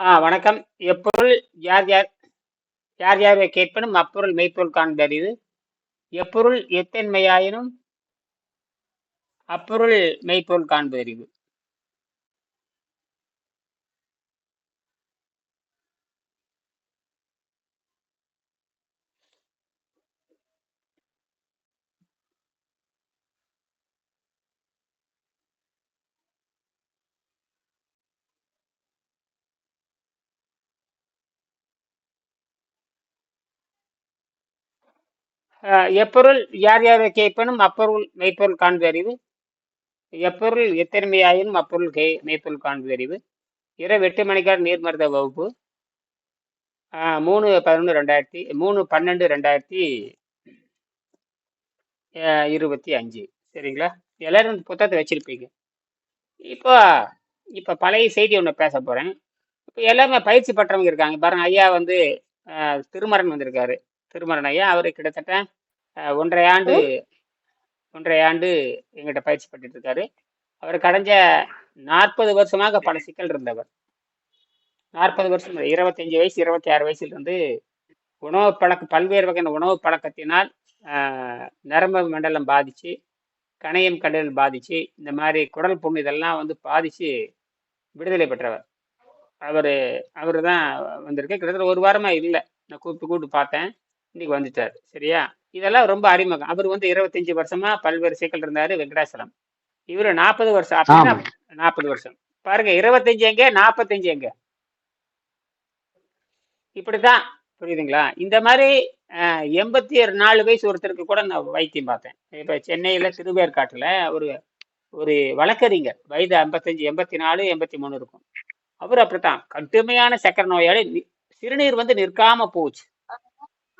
ஆ வணக்கம். எப்பொருள் யார் யார் யார் யாரை கேட்பனும் அப்பொருள் மெய்ப்பொருள் காண்பறிவு எப்பொருள் எத்தன்மையாயினும் அப்பொருள் மெய்ப்பொருள் காண்பறிவு எப்பொருள் யார் யாரை கேட்பனும் அப்பொருள் மெய்ப்பொருள் காண்பதறிவு. எப்பொருள் எத்தன்மையாயினும் அப்பொருள் கே மெய்ப்பொருள் காண்பதறிவு. இரவு எட்டு மணிக்கார் நீர்மருத வகுப்பு. மூணு பதினொன்று ரெண்டாயிரத்தி மூணு பன்னெண்டு ரெண்டாயிரத்தி இருபத்தி அஞ்சு சரிங்களா? எல்லாரும் புத்தகத்தை வச்சுருப்பீங்க இப்போ இப்போ பழைய செய்தி ஒன்று பேச போகிறேன் இப்போ எல்லாமே பயிற்சி பெற்றவங்க இருக்காங்க. பாருங்க ஐயா வந்து திருமரன் வந்திருக்காரு. திருமறன் ஐயா அவரு கிட்டத்தட்ட அ 1 1/2 ஆண்டு 1 1/2 ஆண்டு எங்கிட்ட பயிற்சி பெற்றுட்டு இருக்காரு. அவர் கடந்த 40 வருஷமாக பல சிக்கல் இருந்தவர். 40 வருஷம் 25 வயசு, 26 வயசிலிருந்து உணவு பழக்க பல்வேறு வகையான உணவு பழக்கத்தினால் நரம்பு மண்டலம் பாதிச்சு, கணையம், கல்லீரல் பாதிச்சு, இந்த மாரி குடல் புண் இதெல்லாம் வந்து பாதிச்சு விடுதலை பெற்றவர். அவரு அவரு தான் வந்திருக்கு. கிட்டத்தட்ட 1 வாரமா இல்ல. நான் கூப்பிட்டு கூப்பிட்டு பார்த்தேன். இன்னைக்கு வந்துட்டாரு. சரியா? இதெல்லாம் ரொம்ப அறிமுகம். அவரு வந்து 25 வருஷமா பல்வேறு சிக்கல் இருந்தாரு வெங்கடாசலம். இவரு 40 வருஷம். அப்படின்னா. 40 வருஷம். பாருங்க 25 எங்க? 45 எங்க? இப்படித்தான். புரியுதுங்களா? இந்த மாரி அ 84 வயசு ஒருத்தருக்கு கூட நான் வைத்தியம் பார்த்தேன். இப்ப சென்னையில திருவேற்காட்டுல ஒரு ஒரு வழக்கறிஞர். வயது 55, 84, 83 இருக்கும். அவரு அப்படித்தான். கடுமையான சர்க்கரை நோயாளி. சிறுநீர் வந்து நிற்காம போச்சு.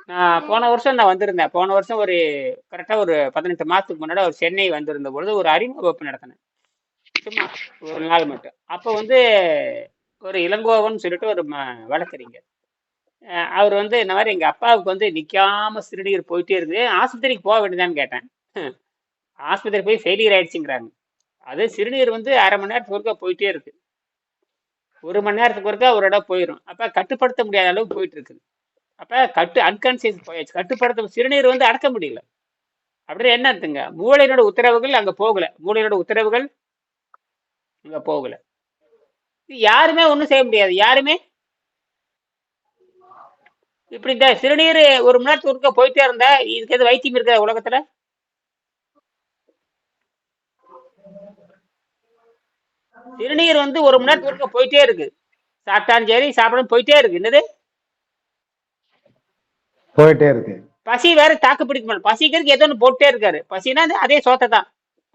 நான் போன வருஷம் நான் வந்திருந்தேன். போன வருஷம் ஒரு கரெக்டா ஒரு 18 மாசத்துக்கு முன்னாடி ஒரு சென்னை வந்திருந்த பொழுது ஒரு அறிமுக வகுப்பு நடத்தினேன். சும்மா ஒரு நாள் மட்டும். அப்போ வந்து ஒரு இளங்கோவன் சொல்லிட்டு ஒரு ம வழக்கறிஞர். அவர் வந்து இந்த மாதிரி எங்கள் அப்பாவுக்கு வந்து நிற்காம சிறுநீர் போயிட்டே இருக்குது. ஆஸ்பத்திரிக்கு போக வேண்டியதான்னு கேட்டேன். ஆஸ்பத்திரி போய் ஃபெயிலியர் ஆயிடுச்சுங்கிறாங்க. அது சிறுநீர் வந்து அரை மணி நேரத்துக்கு ஒருக்கா போயிட்டே இருக்கு. ஒரு மணி நேரத்துக்கு ஒருக்கா ஒரு இடம் போயிடும் அப்போ கட்டுப்படுத்த முடியாத அளவுக்கு போயிட்டு இருக்குது. அப்ப கட்டு அன்கான்சியஸ் போயாச்சு. கட்டுப்படுத்த சிறுநீர் வந்து அடக்க முடியல. அப்படின்னு என்ன அர்த்தங்க? மூளையினோட உத்தரவுகள் அங்க போகல. மூளையினோட உத்தரவுகள் அங்க போகல. யாருமே ஒண்ணும் செய்ய முடியாது. யாருமே இப்படி இந்த சிறுநீர் ஒரு மணி நேரத்துக்கு ஒருக்கா போயிட்டே இருந்தா, இதுக்கு எது வைத்தியம் இருக்கா உலகத்துல? சிறுநீர் வந்து ஒரு மணி நேரத்துக்கு ஒருக்கா போயிட்டே இருக்கு. சாப்பிட்டாலும் சரி, சாப்பிடாம போயிட்டே இருக்கு. என்னது? போயிட்டே இருக்கு. பசி வேற தாக்கு பிடிக்க முடியல. பசிக்கிறதுக்கு ஏதோ ஒண்ணு போட்டுட்டே இருக்காரு. பசினா அது சோத்த தான்.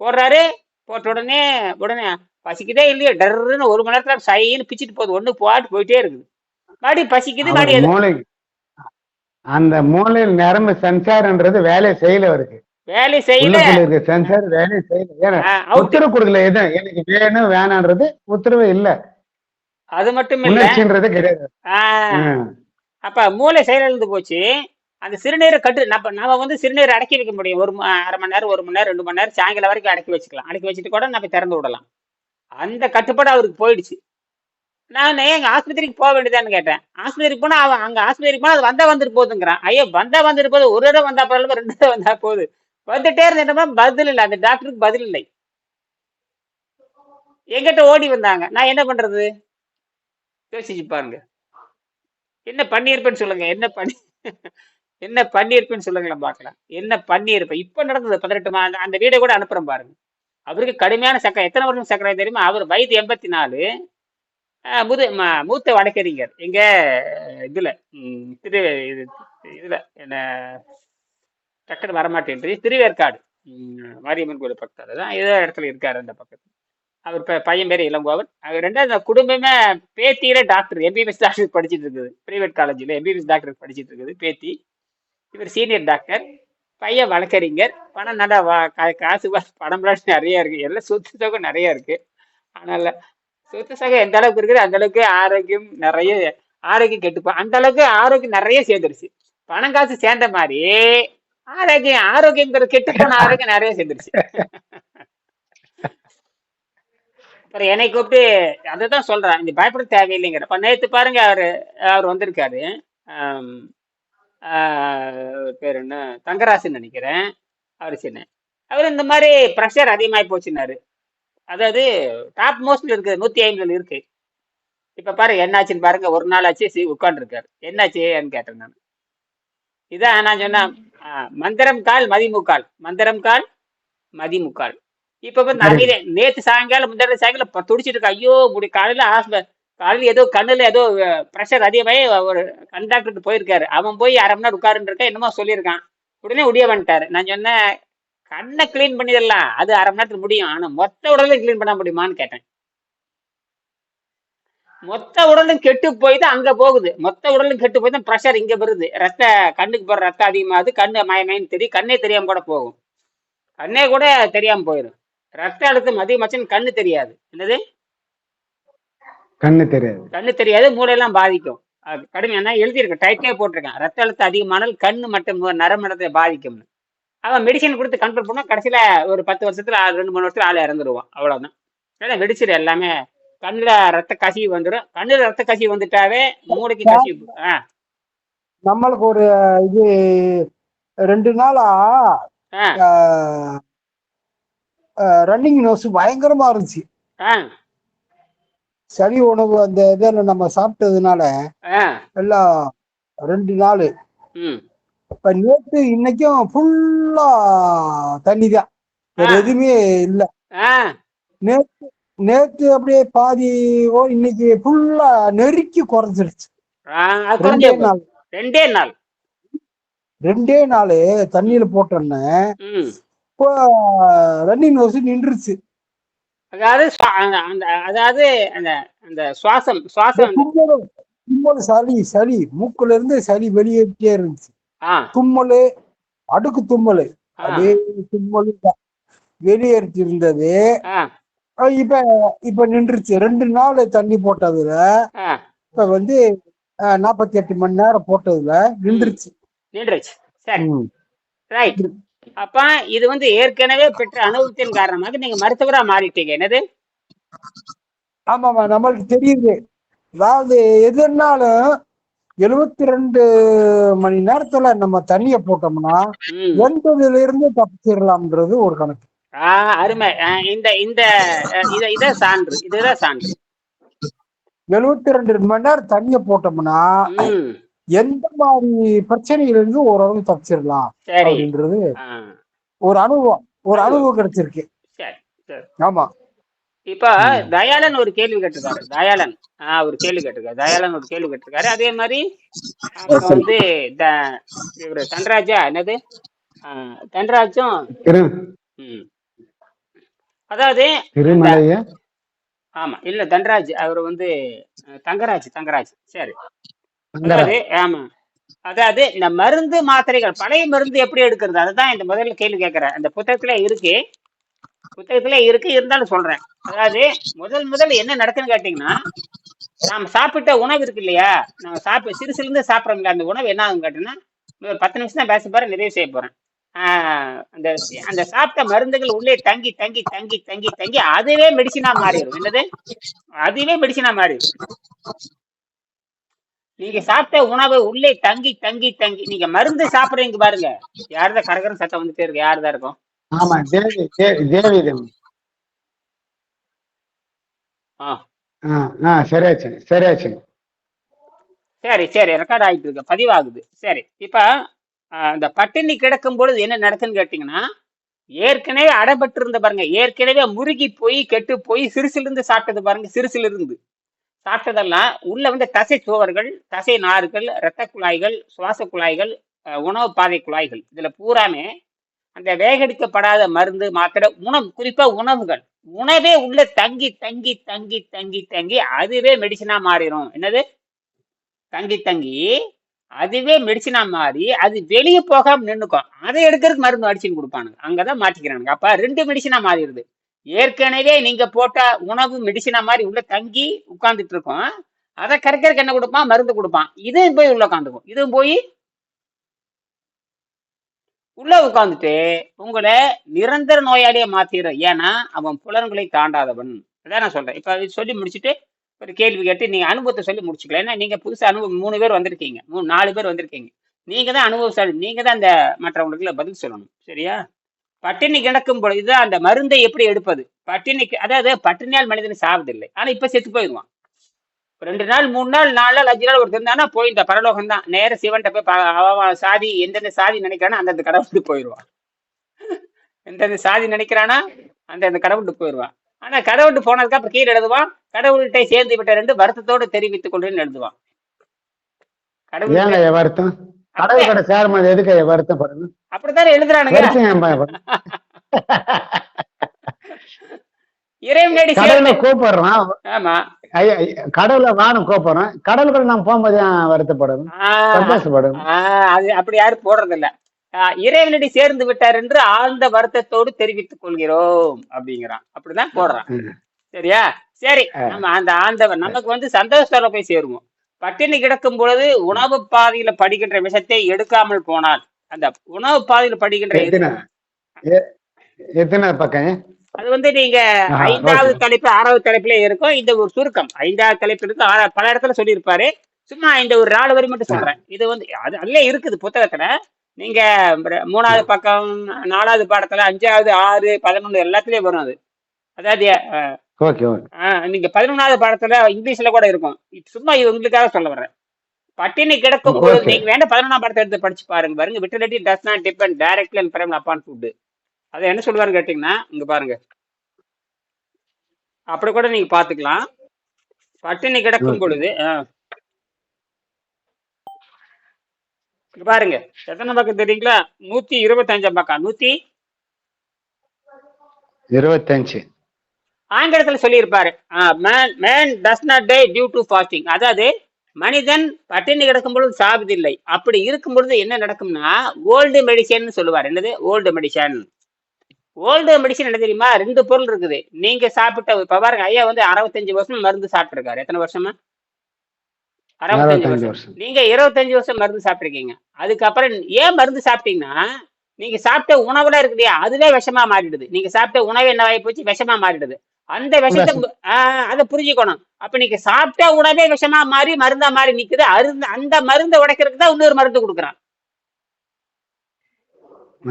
போடுறாரு, போட்ட உடனே உடனே பசிக்குதே இல்லையோ டர்ருன்னு 1 மணி நேரத்துல சைன்னு பிச்சிட்டு போகுது. ஒண்ணு பாட்டு போயிட்டே இருக்குது. மறுபடியும் பசிக்குது, மறுபடியும் எது மூளை அந்த மூளையில் நரம்பு சென்சார்ன்றது வேலை செய்யல அவருக்கு. வேலை செய்யல. இருக்க சென்சார் வேலை செய்யல. உத்தரவு கொடுக்கல எதுவும். எனக்கு வேணும் வேணான்றது உத்தரவு இல்ல. அது மட்டும் இல்ல. கிடையாது. அப்போ மூளை செயலிழந்து போச்சு. அந்த சிறுநீரை கட்டு நம்ம நம்ம வந்து சிறுநீரை அடக்கி வைக்க முடியும். ஒரு அரை மணி நேரம், ஒரு மணி நேரம், ரெண்டு மணி நேரம் சாயங்காலம் வரைக்கும் அடக்கி வச்சுக்கலாம். அடக்கி வச்சுட்டு கூட நம்ம திறந்து விடலாம். அந்த கட்டுப்பாடு அவருக்கு போயிடுச்சு. நான் எங்கள் ஆஸ்பத்திரிக்கு போக வேண்டியதான்னு கேட்டேன். ஆஸ்பத்திரிக்கு போனால் அவன் அங்கே ஆஸ்பத்திரிக்கு போனால் அது வந்தால் வந்துட்டு போகுதுங்கிறான். ஐயோ வந்தால் வந்துட்டு போகுது. ஒரு இடம் வந்தால் பரவாயில்ல, ரெண்டு இடம் வந்தால் போகுது. வந்துட்டே இருந்தேன்னா பதில் இல்லை. அந்த டாக்டருக்கு பதில் இல்லை. எங்கிட்ட ஓடி வந்தாங்க. நான் என்ன பண்ணுறது யோசிச்சு பாருங்க. என்ன பண்ணியிருப்பேன்னு சொல்லுங்க. என்ன பண்ணி என்ன பண்ணியிருப்பேன்னு சொல்லுங்களேன் பார்க்கலாம். என்ன பண்ணியிருப்பேன்? இப்போ நடந்தது 18 மா அந்த வீடியோ கூட அனுப்புகிறேன் பாருங்க. அவருக்கு கடுமையான சக்கரை எத்தனை வருஷம் சர்க்கரை தெரியுமா? அவர் வயது எண்பத்தி நாலு முது மூத்த வழக்கறிஞர். எங்க இதுல திரு இது இதுல என்ன டக்குன்னு வரமாட்டேன் திருவேற்காடு. மாரியம்மன் கோயில் பக்கத்தில் தான் ஏதோ இடத்துல இருக்காரு அந்த பக்கத்தில் அவர் பையன் பேர் இளங்கோவன். அவர் 2வது அந்த குடும்பமே பேத்தியில டாக்டர் எம்பிபிஎஸ் டாக்டர் படிச்சுட்டு இருக்குது. பிரைவேட் காலேஜில் எம்பிபிஎஸ் டாக்டர் படிச்சுட்டு இருக்குது பேத்தி. இவர் சீனியர் டாக்டர். பையன் வழக்கறிஞர். பணம் நல்லா வா கா காசு வா- பணம்லாம் நிறைய இருக்கு. எல்லாம் சொத்து தொகை நிறைய இருக்கு. ஆனால சொத்து சகம் எந்த அளவுக்கு இருக்குது அந்த அளவுக்கு ஆரோக்கியம் நிறைய ஆரோக்கியம் கெட்டுப்போம் அந்த அளவுக்கு ஆரோக்கியம் நிறைய சேர்ந்துருச்சு. பணம் காசு சேர்ந்த மாதிரி ஆரோக்கியம் ஆரோக்கியங்கிறது கெட்டு போன ஆரோக்கியம் நிறைய சேர்ந்துருச்சு. அப்புறம் என்னை கூப்பிட்டு அதை தான் சொல்கிறேன் இந்த பயப்பட தேவையில்லைங்கிற. இப்போ நேற்று பாருங்க அவர் அவர் வந்திருக்காரு. பேர் என்ன? தங்கராசுன்னு நினைக்கிறேன். அவர் சின்ன. அவர் இந்த மாதிரி ப்ரெஷர் அதிகமாகி போச்சுன்னாரு. அதாவது டாப் மோஸ்ட்ல இருக்குது நூற்றி ஐம்பதுல இருக்கு. இப்போ பாருங்க என்னாச்சுன்னு பாருங்க ஒரு நாள் ஆச்சு உட்காந்துருக்காரு என்னாச்சுன்னு கேட்டேன் நான். இதான் நான் சொன்னேன் மந்திரம் கால் மதிமுக்கால். மந்திரம் கால் மதிமுக்கால். இப்ப வந்து நிறைய நேத்து சாயங்காலம் முந்தின சாயங்காலம் துடிச்சிட்டு இருக்கா. ஐயோ முடி காலையில ஹாஸ்பிட்டல் காலையில ஏதோ கண்ணுல ஏதோ ப்ரெஷர் அதிகமாகி ஒரு கண்டாக்டர் போயிருக்காரு. அவன் போய் அரை மணி நேரம் உட்காருன்னு என்னமோ சொல்லியிருக்கான். உடனே உடைய வந்துட்டாரு. நான் சொன்னேன் கண்ணை க்ளீன் பண்ணிடலாம். அது அரை மணி நேரத்துக்கு முடியும். ஆனா மொத்த உடலையும் க்ளீன் பண்ண முடியுமான்னு கேட்டேன். மொத்த உடலும் கெட்டு போய் தான் அங்க போகுது. மொத்த உடலும் கெட்டு போய் தான் ப்ரெஷர் இங்க வருது. ரத்த கண்ணுக்கு போற ரத்தம் அதிகமாகுது. கண்ணு மயமயன்னு தெரியும். கண்ணே தெரியாம கூட போகும். கண்ணே கூட தெரியாம போயிடும் ரத்த அழுத்தம் அதிகமாச்சுன்னு கண்ணு தெரியாது. என்னது? கண்ணு தெரியாது. கண்ணு தெரியாது மூளையெல்லாம் பாதிக்கும். அது கடுமையான எழுதியிருக்கேன் டைட்லே போட்டிருக்கேன். ரத்த அழுத்தம் அதிகமானால் கண்ணு மற்றும் நரம்படத்தை பாதிக்கும்னு. அவன் மெடிசன் கொடுத்து கண்ட்ரோல் பண்ணா கடைசியில ஒரு பத்து வருஷத்துல ரெண்டு மூணு வருஷத்துல ஆளை இறந்துருவான். அவ்வளவுதான். ஏன்னா வெடிச்சிரு எல்லாமே கண்ணுல ரத்த கசிவு வந்துடும். கண்ணுல ரத்த கசிவு வந்துட்டாவே மூளைக்கு கசிவு. ஆ. நம்மளுக்கு ஒரு இது ரெண்டு நாளா ரன்னிங் நோஸ் பயங்கரமா இருந்துச்சு. சளி உணவு அந்த இதில் நம்ம சாப்பிட்டதுனால எல்லாம் ரெண்டு நாள். இப்ப நேத்து இன்னைக்கும் ஃபுல்லா தண்ணி தான். எதுவுமே இல்ல. நேத்து நேத்து அப்படியே பாதி இன்னைக்கு ஃபுல்லா நெருக்கி குறைஞ்சிருச்சு. ரெண்டே நாள். ரெண்டே நாள். ரெண்டே நாள் தண்ணியில போட்டோன்னே இப்போ ரன்னிங் நோஸ் நின்றுச்சு. அதாவது அதாவது அந்த அந்த சுவாசம் சுவாசம் தும்மல் சளி சளி மூக்குல இருந்து சளி வெளியேறிட்டே இருந்துச்சு. தும்மல் அடுக்கு தும்மல் அப்படியே தும்மல் வெளியேறிட்டு இருந்தது இப்ப இப்ப நின்றுச்சு. ரெண்டு நாள் தண்ணி போட்டதுல இப்ப வந்து நாற்பத்தி எட்டு மணி நேரம் போட்டதுல நின்றுச்சு. நின்றுச்சு. சரி. ரைட் அப்ப இது வந்து ஏற்கனவே பெற்ற அனுபவத்தின் காரணமாக நீங்க மருத்துவரா மாறிட்டீங்க. என்னது? ஆமாமா நம்மளுக்கு தெரியுது. அதாவது எதுனாலும் எழுபத்தி ரெண்டு மணி நேரத்துல நம்ம தண்ணிய போட்டோம்னா. எண்பதுல இருந்து தப்பிச்சிடலாம்ன்றது ஒரு கணக்கு. ஆ அருமை. இந்த இந்த இத இத சான்று இதுதான் சான்று. எழுபத்தி ரெண்டு மணி நேரம் தண்ணிய போட்டோம்னா எந்த மாதிரி பிரச்சனையில இருந்து ஓரளவு தப்பிச்சிடலாம் அப்படின்றது ஒரு அனுபவம் ஒரு அனுபவம் கிடைச்சிருக்கு. சரி சரி. ஆமா. இப்ப தயாளன் ஒரு கேள்வி கேட்டிருக்காரு. தயாளன். ஆ ஒரு கேள்வி கேட்டிருக்காரு. தயாளன் ஒரு கேள்வி கேட்டிருக்காரு. அதே மாதிரி வந்து த- இவரு தன்ராஜா என்னது? தன்ராஜும் திரு ம். அதாவது திருமலைய? ஆமா இல்ல தன்ராஜ் அவர் வந்து தங்கராஜ் தங்கராஜ். சரி. ஆமா. அதாவது இந்த மருந்து மாத்திரைகள் பழைய மருந்து எப்படி எடுக்கிறது? அதுதான் இந்த முதல்ல கேள்வி கேட்கிறேன். அந்த புத்தகத்துல இருக்கு. புத்தகத்துல இருக்கு. இருந்தாலும் சொல்றேன். அதாவது முதல் முதல்ல என்ன நடக்குன்னு கேட்டீங்கன்னா நாம சாப்பிட்ட உணவு இருக்கு இல்லையா? நம்ம சாப்பிட சிறுசுல இருந்து சாப்பிட்றோம்ல அந்த உணவு என்ன ஆகும் கேட்டீங்கன்னா இன்னும் ஒரு பத்து நிமிஷம் தான் பேச போறேன் நிறைவு செய்ய போறேன். ஆஹ் அந்த அந்த சாப்பிட்ட மருந்துகள் உள்ளே தங்கி தங்கி தங்கி தங்கி தங்கி அதுவே மெடிசினா மாறிடும். என்னது? அதுவே மெடிசினா மாறிடும். நீங்க சாப்பிட்ட உணவு உள்ளே தங்கி தங்கி தங்கி. நீங்க மருந்து சாப்பிடுறீங்க பாருங்க. யாருதான் கரகரம் சத்தம் வந்துட்டே இருக்கு? யாருதான் இருக்கும்? ஆமா தேவி தேவிதம் ஆ. சரியாச்சு சரியாச்சு. சரி சரி ரெக்கார்ட் ஆகிட்டு இருக்கு. பதிவாகுது. சரி இப்ப இந்த பட்டினி கிடக்கும் பொழுது என்ன நடக்குன்னு கேட்டீங்கன்னா ஏற்கனவே அடைபட்டு இருந்த பாருங்க ஏற்கனவே முருகி போய் கெட்டு போய் சிறுசுல இருந்து சாப்பிட்டது பாருங்க சிறுசுல இருந்து சாப்பிட்டதெல்லாம் உள்ள வந்து தசை சுவர்கள் தசை நார்கள் இரத்த குழாய்கள் சுவாச குழாய்கள் உணவு பாதை குழாய்கள். இதுல பூராமே அந்த வேகடிக்கப்படாத மருந்து மாத்திரை உணவு குறிப்பா உணவுகள். உணவே உள்ள தங்கி தங்கி தங்கி தங்கி தங்கி அதுவே மெடிசனா மாறிடும் என்னது? தங்கி தங்கி அதுவே மெடிசனா மாறி அது வெளியே போகாம நின்றுக்கும் அதை எடுக்கிறதுக்கு மருந்து அடிச்சுன்னு கொடுப்பானுங்க. அங்கதான் மாட்டிக்கிறானுங்க. அப்ப ரெண்டு மெடிசனா மாறிடுது. ஏற்கனவே நீங்க போட்ட உணவு மெடிசினா மாதிரி உள்ள தங்கி உட்கார்ந்துட்டு இருக்கோம். அதை கரைக்கிறதுக்கு என்ன கொடுப்பான்? மருந்து கொடுப்பான். இதுவும் போய் உள்ள உட்காந்துக்கும் இதுவும் போய் உள்ள உட்காந்துட்டு உங்களை நிரந்தர நோயாளியை மாத்திடும் ஏன்னா அவன் புலன்களை தாண்டாதவன். அதான் நான் சொல்றேன். இப்ப சொல்லி முடிச்சுட்டு ஒரு கேள்வி கேட்டு நீங்க அனுபவத்தை சொல்லி முடிச்சுக்கலாம். ஏன்னா நீங்க புதுசா அனுபவம் மூணு பேர் வந்திருக்கீங்க. மூணு நாலு பேர் வந்திருக்கீங்க. நீங்க தான் அனுபவசாலி. நீங்க தான் அந்த மற்றவங்களுக்கு பதில் சொல்லணும். சரியா? பட்டினி கிடக்கும் பொழுது அந்த மருந்தை எப்படி எடுப்பது? பட்டினிக்கு அதாவது பட்டினியால் மனிதன் சாவதில்லை. ஆனா இப்ப செத்து போயிடுவான். ரெண்டு நாள் மூணு நாள் நாலு நாள் அஞ்சு நாள் ஒரு இருந்தானா போய் இந்த பரலோகம் தான் நேர சிவன்கிட்ட போய் அவன் சாதி எந்தெந்த சாதி நினைக்கிறானோ அந்தந்த கடவுளுக்கு போயிடுவான். எந்தெந்த சாதி நினைக்கிறானா அந்தந்த கடவுளுக்கு போயிடுவான். ஆனா கடவுள்கிட்ட போனதுக்கு அப்புறம் கீழே எழுதுவான் கடவுள்கிட்ட சேர்ந்து விட்ட ரெண்டு வருத்தத்தோடு தெரிவித்துக் கொள்றேன்னு எழுதுவான். கடவுள் வருத்தம்? கடவுள் கடை சேரும்போது எதுக்கு ஐயா வருத்தம் படணும் அப்படித்தானே எழுதுறானுங்க இறைவனடி கடவுளை சேர்ந்து கூப்பிடுறான். ஆமா. கடவுளை வானம் கூப்பிடுறோம் கடவுளுக்கு நம்ம போகும்போது வருத்தப்படணும் சந்தோஷப்படணும் அது அப்படி யாரும் போடுறது இல்ல இறைவனடி சேர்ந்து விட்டார் என்று ஆழ்ந்த வருத்தத்தோடு தெரிவித்துக் கொள்கிறோம் அப்படிங்கிறான். அப்படிதான் போடுறான். சரியா? சரி நம்ம அந்த ஆண்டவர் நமக்கு வந்து சந்தோஷத்தோட போய் சேருவோம். பட்டினி கிடக்கும் பொழுது உணவு பாதையில படிக்கின்ற விஷத்தை எடுக்காமல் போனால் அந்த உணவு பாதையில படிக்கின்ற எத்தனை? பக்கம்? அது வந்து நீங்க ஐந்தாவது. தலைப்பு ஆறாவது தலைப்புல இருக்கும். இந்த ஒரு சுருக்கம். ஐந்தாவது தலைப்பு இருக்கு. ஆறா- பல இடத்துல சொல்லியிருப்பாரு. சும்மா இந்த ஒரு நாலு வரி மட்டும் சொல்றேன். இது வந்து அது அதுல இருக்குது புத்தகத்துல. நீங்க மூணாவது பக்கம் நாலாவது பாடத்துல அஞ்சாவது ஆறு பதினொன்று எல்லாத்துலயும் வரும் அது. அதாவது ஓகே நீங்க பதினொன்றாவது பாடத்துல இங்கிலீஷ்ல கூட இருக்கும். சும்மா இது உங்களுக்காக சொல்ல வர்றேன். பட்டினி கிடக்கும் பொழுது Okay. நீங்க வேணா பதினொன்றாம் பாடத்தை எடுத்து படிச்சு பாருங்க. பாருங்க vitality does not depend directly and prime upon food அதை என்ன சொல்லுவாரு கேட்டீங்கன்னா இங்க பாருங்க. அப்படி கூட நீங்க பாத்துக்கலாம் பட்டினி கிடக்கும். பொழுது பாருங்க. எத்தனை பக்கம் தெரியுங்களா? நூத்தி இருபத்தஞ்சாம் பக்கம். நூத்தி? இருபத்தஞ்சு. ஆங்கிலத்துல சொல்லியிருப்பாரு. Man man does not die due to fasting அதாவது மனிதன் பட்டினி கிடக்கும் பொழுது சாவதில்லை. அப்படி இருக்கும் பொழுது என்ன நடக்கும்னா ஓல்டு மெடிசன் சொல்லுவார். என்னது? ஓல்டு மெடிசன் ஓல்டு மெடிசன் என்ன தெரியுமா? ரெண்டு பொருள் இருக்குது. நீங்க சாப்பிட்ட இப்ப பாருங்க ஐயா வந்து அறுபத்தஞ்சு வருஷம் மருந்து சாப்பிட்டிருக்காரு. எத்தனை வருஷமா? அறுபத்தஞ்சு வருஷம். நீங்க இருபத்தஞ்சு வருஷம் மருந்து சாப்பிட்டிருக்கீங்க. அதுக்கப்புறம் ஏன் மருந்து சாப்பிட்டீங்கன்னா நீங்க சாப்பிட்ட உணவுல இருக்கு இல்லையா? அதுவே விஷமா மாறிடுது. நீங்க சாப்பிட்ட உணவு என்ன ஆகி போச்சு? விஷமா மாறிடுது. அந்த விஷத்தை அதை புரிஞ்சுக்கணும். அப்ப நீங்க சாப்பிட்ட உணவே விஷமா மாறி மருந்தா மாறி நிக்குது. அருந்து அந்த மருந்தை உடைக்கிறதுக்கு தான் இன்னொரு மருந்து கொடுக்குறான்.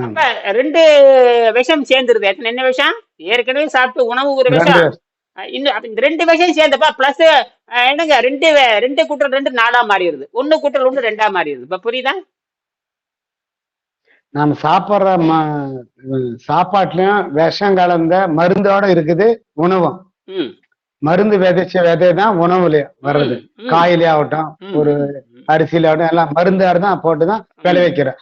அப்ப ரெண்டு விஷம் சேர்ந்துருது. எத்தனை என்ன விஷம்? ஏற்கனவே சாப்பிட்டு உணவு ஒரு விஷம். இன்னும் இந்த ரெண்டு விஷயம் சேர்ந்தப்பா பிளஸ் என்னங்க ரெண்டு ரெண்டு கூட்டல் ரெண்டு நாலா மாறிடுது. ஒண்ணு கூட்டல் ஒண்ணு ரெண்டா மாறிடுது. இப்ப புரியுதா? நாம சாப்பிடுற ம- சாப்பாட்டுலயும் விஷம் கலந்த மருந்தோட இருக்குது உணவும். மருந்து விதைச்ச விதை தான் உணவுலயும் வர்றது. காயிலே ஆகட்டும் ஒரு. அரிசியில ஆகட்டும் எல்லாம் மருந்து தான் போட்டுதான் விளைவிக்கிறோம்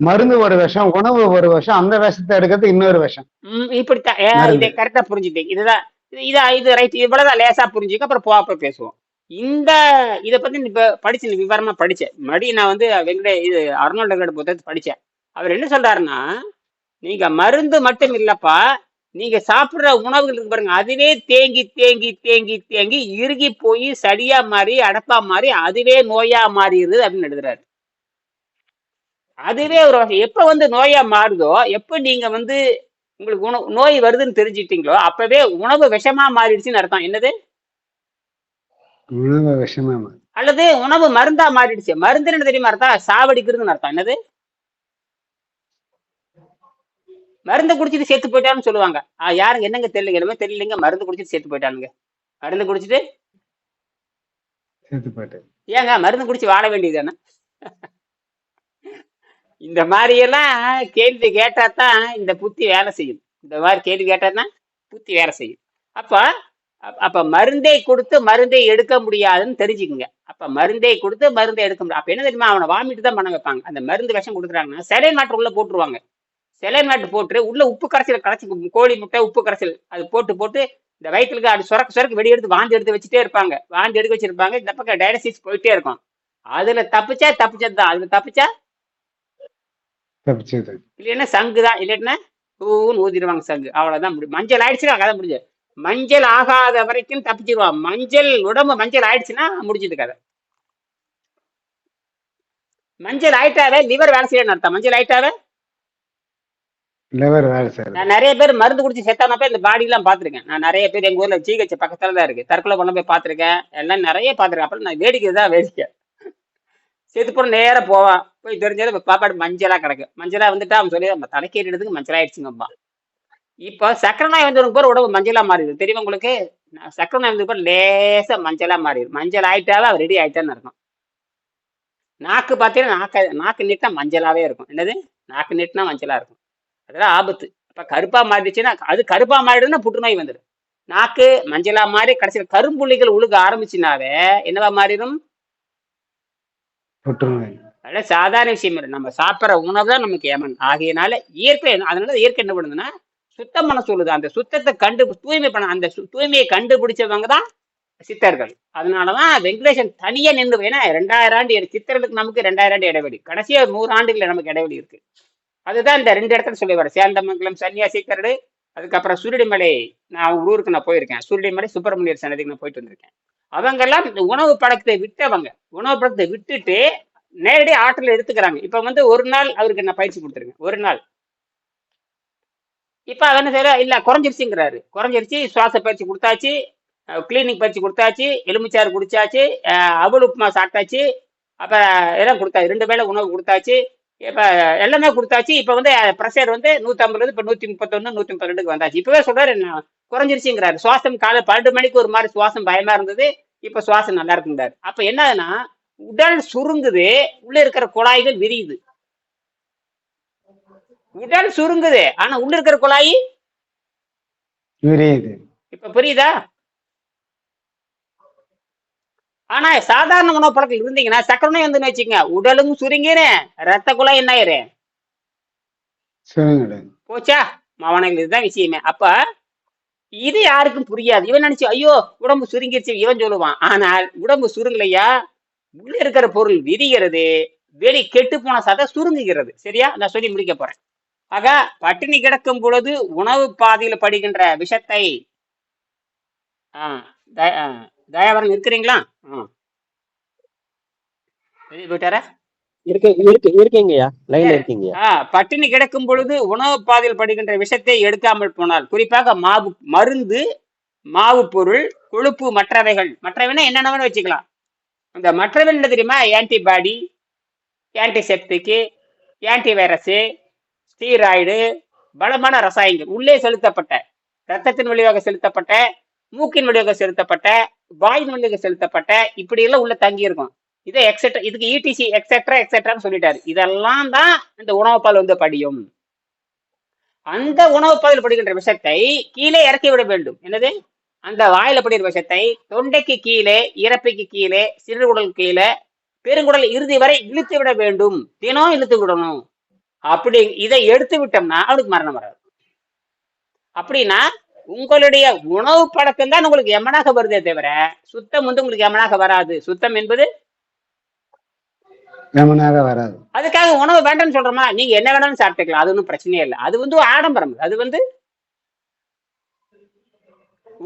மருந்து ஒரு விஷம் உணவு ஒரு விஷம் அந்த விஷத்தை எடுக்கிறது இன்னொரு விஷம். இப்படித்தான். இதை கரெக்டா புரிஞ்சுட்டீங்க இதுதான் இது இதா ரைட் இவ்வளவுதான் லேசா புரிஞ்சுக்க அப்புறம் போப்ப பேசுவோம். இந்த இத பத்தி இப்ப படிச்சு விவரமா படிச்சேன் மடி நான் வந்து வெங்கடே இது அருணாள் வெங்கட புத்தகத்தை படிச்சேன். அவர் என்ன சொல்றாருன்னா நீங்க மருந்து மட்டும் இல்லப்பா நீங்க சாப்பிடுற உணவுகள் இருக்கு பாருங்க அதுவே தேங்கி தேங்கி தேங்கி தேங்கி இறுகி போய் சளியா மாறி அடப்பா மாறி அதுவே நோயா மாறிடுது அப்படின்னு எழுதுறாரு. அதுவே ஒரு வகை எப்ப வந்து நோயா மாறுதோ எப்ப நீங்க வந்து உங்களுக்கு உணவு நோய் வருதுன்னு தெரிஞ்சுக்கிட்டீங்களோ அப்பவே உணவு விஷமா மாறிடுச்சுன்னு அர்த்தம். என்னது? உணவு விஷமா அல்லது உணவு மருந்தா மாறிடுச்சு. மருந்து என்ன தெரியுமா அர்த்தம்? சாவடிக்கிறதுன்னு அர்த்தம். என்னது? மருந்து குடிச்சிட்டு செத்து போயிட்டான்னு சொல்லுவாங்க. யாருங்க என்னங்க தெரியல என்னமே தெரியலங்க. மருந்து குடிச்சிட்டு செத்து போயிட்டானுங்க. மருந்து குடிச்சிட்டு சேர்த்து ஏங்க மருந்து குடிச்சு வாழ வேண்டியதுதானே? இந்த மாதிரி எல்லாம் கேள்வி கேட்டா தான் இந்த புத்தி வேலை செய்யும். இந்த மாதிரி கேள்வி கேட்டா தான் புத்தி வேலை செய்யும். அப்ப அப்ப- மருந்தை கொடுத்து மருந்தை எடுக்க முடியாதுன்னு தெரிஞ்சுக்குங்க. அப்ப மருந்தை கொடுத்து மருந்தை எடுக்க முடியாது. அப்ப என்ன தெரியுமா அவனை வாமிட்டு தான் பண்ண வைப்பாங்க. அந்த மருந்து விஷம் கொடுக்குறாங்கன்னா செலை மாட்டு உள்ள போட்டுருவாங்க. செலை மாட்டு போட்டு உள்ள உப்பு கரைசல் கரைச்சி கோழி முட்டை உப்பு கரைசல் அது போட்டு போட்டு இந்த வயிற்றுக்கு அது சுரக்க சுரக்க வெடி எடுத்து வாந்தி எடுத்து வச்சுட்டே இருப்பாங்க. வாந்தி எடுக்க வச்சிருப்பாங்க. இந்த பக்கம் டயலிசிஸ் போயிட்டே இருக்கும். அதுல தப்பிச்சா தப்பிச்சது தான் அதுல தப்பிச்சா? தப்பிச்சது. இல்லைன்னா சங்கு தான் இல்லைன்னா ஊன்னு ஊதிடுவாங்க சங்கு. அவ்வளவுதான் முடியும் மஞ்சள் ஆயிடுச்சுன்னா கதை முடிஞ்சு. மஞ்சள் ஆகாத வரைக்கும் தப்பிச்சிருவான். மஞ்சள் உடம்பு மஞ்சள் ஆயிடுச்சுன்னா முடிஞ்சது கதை. மஞ்சள் ஆயிட்டாவே லிவர் வேலை செய்யணும் அர்த்தம். மஞ்சள் ஆயிட்டாவே லிவர் வேலை செய்யுது நான் நிறைய பேர் மருந்து குடிச்சு செத்தானப்ப இந்த பாடி எல்லாம் பாத்திருக்கேன் நான் நிறைய பேர் எங்க ஊர்ல ஜிஹெச் பக்கத்துல தான் இருக்கு. தற்கொலை பண்ண போய் பாத்திருக்கேன் எல்லாம் நிறைய பாத்திருக்கேன் அப்புறம் நான் வேடிக்கை தான் வேடிக்கை. செத்து போன நேரா போவான் போய் தெரிஞ்சது பாப்பாடு மஞ்சளா கிடக்கு. மஞ்சளா வந்துட்டா அவன் சொல்லி நம்ம தலைக்கேறிடுறதுக்கு மஞ்சளாயிடுச்சுங்கப்பா இப்போ சக்கரை நோய் வந்தவனுக்கு பேர் உடம்பு மஞ்சளா மாறிடுது. தெரியுமா உங்களுக்கு? சக்கரை நோய் வந்ததுக்கு பேர் லேசா மஞ்சளா மாறிடும். மஞ்சள் ஆயிட்டாவே அவன் ரெடி ஆயிட்டான்னு இருக்கும் நாக்கு பார்த்தீங்கன்னா நாக்க நாக்கு நீட்டினா மஞ்சளாவே இருக்கும். என்னது? நாக்கு நீட்டினா மஞ்சளா இருக்கும். அதெல்லாம் ஆபத்து. அப்ப கருப்பா மாறிடுச்சுன்னா அது கருப்பா மாறிடுதுன்னா புற்றுநோய் வந்துடும். நாக்கு மஞ்சளா மாறி கடைசியில் கரும்புள்ளிகள் உழுக ஆரம்பிச்சுனாவே என்னவா மாறிடும்? புற்றுநோய். அதனால சாதாரண விஷயம் இல்லை. நம்ம சாப்பிட்ற உணவு தான் நமக்கு ஏமன். ஆகையினால இயற்கை அதனால இயற்கை என்ன பண்ணுதுன்னா சுத்தம் பண்ண சொல்லுது. அந்த சுத்தத்தை கண்டு தூய்மை பண்ண அந்த தூய்மையை கண்டுபிடிச்சவங்க தான் சித்தர்கள். அதனாலதான் வெங்கடேசன் தனியா நின்று ஏன்னா ரெண்டாயிரம் ஆண்டு சித்தர்களுக்கு நமக்கு ரெண்டாயிரம் ஆண்டு இடைவெளி. கடைசியா நூறு ஆண்டுகள் நமக்கு இடைவெளி இருக்கு. அதுதான் இந்த ரெண்டு இடத்துல சொல்லி வர சேந்தமங்கலம் சன்னியாசிக்கரடு அதுக்கப்புறம் சுருடிமலை நான் அவங்க ஊருக்கு நான் போயிருக்கேன். சுருடிமலை சுப்பிரமணியர் சன்னதிக்கு நான் போயிட்டு வந்திருக்கேன். அவங்கெல்லாம் இந்த உணவு பழக்கத்தை விட்டவங்க. உணவு பழக்கத்தை விட்டுட்டு நேரடி ஆற்றல் எடுத்துக்கிறாங்க. இப்ப வந்து ஒரு நாள் அவருக்கு நான் பயிற்சி கொடுத்துருக்கேன். ஒரு நாள். இப்ப அவன் என்ன செய்யற இல்ல குறைஞ்சிருச்சுங்கிறாரு. குறைஞ்சிருச்சு சுவாச பயிற்சி கொடுத்தாச்சு கிளீனிக் பயிற்சி கொடுத்தாச்சு எலுமிச்சாறு குடிச்சாச்சு அஹ் அவல் உப்புமா சாப்பிட்டாச்சு அப்ப எல்லாம் கொடுத்தாச்சு. ரெண்டு வேளை உணவு கொடுத்தாச்சு. இப்ப எல்லாமே கொடுத்தாச்சு. இப்ப வந்து ப்ரெஷர் வந்து நூத்தி ஐம்பது இப்ப நூத்தி முப்பத்தொன்னு நூத்தி முப்பத்தி ரெண்டுக்கு வந்தாச்சு. இப்பவே சொல்றாரு என்ன குறைஞ்சிருச்சுங்கிறாரு. சுவாசம் காலை பன்னெண்டு மணிக்கு ஒரு மாதிரி சுவாசம் பயமா இருந்தது. இப்ப சுவாசம் நல்லா இருக்குங்கிறாரு. அப்ப என்னதுன்னா உடல் சுருங்குது. உள்ள இருக்கிற குழாய்கள் விரியுது. உடல் சுருங்குது. ஆனா உள்ள இருக்கிற குழாய் விரியுது. இப்ப புரியுதா? ஆனா சாதாரண உணவு பழக்கம் இருந்தீங்கன்னா சக்கரை நோய் வந்து வச்சுக்கங்க. உடலும் சுருங்கினேன் ரத்த குழாய் என்ன ஆயிரு போச்சா? மவனங்கள் இதுதான் விஷயமே. அப்ப இது யாருக்கும் புரியாது. இவன் நினைச்சு ஐயோ உடம்பு சுருங்கிருச்சு இவன் சொல்லுவான். ஆனால் உடம்பு சுருங்கலையா? உள்ள இருக்கிற பொருள் விரிகிறது வெளி கெட்டு போன சதை சுருங்குகிறது. சரியா? நான் சொல்லி முடிக்க போறேன். ஆக பட்டினி கிடக்கும் பொழுது உணவு பாதையில படுகின்ற விஷத்தை ஆ, த- ஆ, தயாவரன் இருக்கிறீங்களா? ஆ. வெளிய போயிட்டாரா? இருக்கு இருக்கு இருக்கீங்கய்யா. லைன்ல இருக்கீங்கய்யா. ஆ, பட்டினி கிடக்கும் பொழுது உணவு பாதையில் படுகின்ற விஷத்தை எடுக்காமல் போனால் குறிப்பாக மாவு மருந்து மாவு பொருள் கொழுப்பு மற்றவைகள். மற்றவைனா என்னென்ன வேணும் வச்சுக்கலாம். அந்த மற்றவை என்ன தெரியுமா? ஆன்டிபாடி ஆன்டிசெப்டிக்கு ஆன்டிவைரஸு ஸ்டீராய்டு பலமான ரசாயனங்கள். உள்ளே செலுத்தப்பட்ட ரத்தத்தின் வழியாக செலுத்தப்பட்ட மூக்கின் வழியாக செலுத்தப்பட்ட வாய் வழியாக செலுத்தப்பட்ட இப்படி எல்லாம் உள்ள தங்கி இருக்கும் இதை எக்ஸெட்ரா இதுக்கு இடிசி எக்ஸெட்ரா எக்ஸெட்ரான்னு சொல்லிட்டாரு. இதெல்லாம் தான் இந்த உணவுப்பால் வந்து படியும். அந்த உணவுப்பால் படுகின்ற விஷத்தை கீழே இறக்கி விட வேண்டும். என்னது? அந்த வாயில படுகிற விஷத்தை தொண்டைக்கு கீழே இறப்பைக்கு கீழே சிறுகுடல் கீழே பெருங்குடல் இறுதி வரை இழுத்து விட வேண்டும். தினம் இழுத்து விடணும். அப்படி இதை எடுத்து விட்டோம்னா அவனுக்கு மரணம் வராது. அப்படின்னா உங்களுடைய உணவு பழக்கம் தான் உங்களுக்கு எமனாக வருதே தவிர சுத்தம் வந்து உங்களுக்கு எமனாக வராது. சுத்தம் என்பது வராது. அதுக்காக உணவு வேண்டாம்னு சொல்றோமா? நீங்க என்ன வேணாலும் சாப்பிட்டுக்கலாம். அது ஒன்றும் பிரச்சனையே இல்லை. அது வந்து ஆடம்பரம். அது வந்து